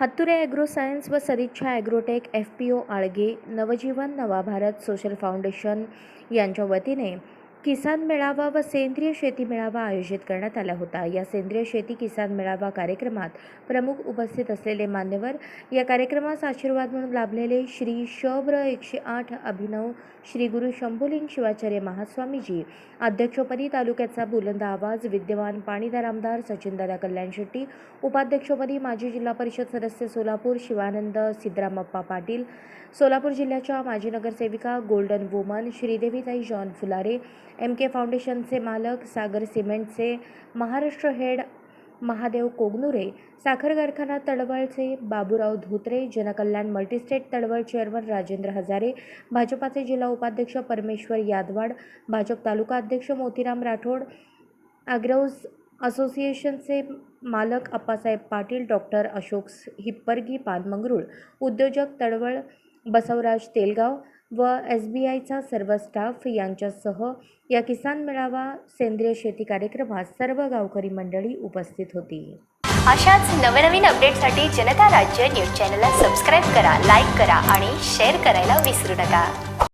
Hatture agro science व Sadichha agrotech F P O आळगे नवजीवन नवा भारत सोशल फाउंडेशन यांच्या वतीने किसान मेळावा व सेंद्रिय शेती मेळावा आयोजित करण्यात आला होता. या सेंद्रिय शेती किसान मेळावा कार्यक्रमात प्रमुख उपस्थित असलेले मान्यवर या कार्यक्रमास आशीर्वाद म्हणून लाभलेले श्री शब्र एकशे आठ अभिनव श्री गुरु शंभुलिंग शिवाचार्य महास्वामीजी अध्यक्षपदी तालुक्याचा बुलंद आवाज विद्यमान पाणीदार आमदार सचिनदादा कल्याण शेट्टी उपाध्यक्षपदी माजी जिल्हा परिषद सदस्य सोलापूर शिवानंद सिद्धरामप्पा पाटील सोलापूर जिल्ह्याच्या माजी नगरसेविका गोल्डन वुमन श्रीदेवीताई जॉन फुलारे एम के फाउंडेशनचे मालक सागर सिमेंटचे महाराष्ट्र हेड महादेव कोगनुरे साखर कारखाना तळवळचे बाबूराव धोत्रे जनकल्याण मल्टीस्टेट तळवळ चेअरमन राजेंद्र हजारे भाजपाचे जिल्हा उपाध्यक्ष परमेश्वर यादवाड भाजप तालुका अध्यक्ष मोतीराम राठोड ॲग्रोज असोसिएशनचे मालक अप्पासाहेब पाटील डॉक्टर अशोक हिप्परगी पानमंगरूळ उद्योजक तळवळ बसवराज तेलगाव व एस बी आयचा सर्व स्टाफ यांच्यासह या किसान मेळावा सेंद्रिय शेती कार्यक्रमात सर्व गावकरी मंडळी उपस्थित होती. अशाच नवनवीन अपडेटसाठी जनता राज्य न्यूज चॅनलला सबस्क्राईब करा लाईक करा आणि शेअर करायला विसरू नका.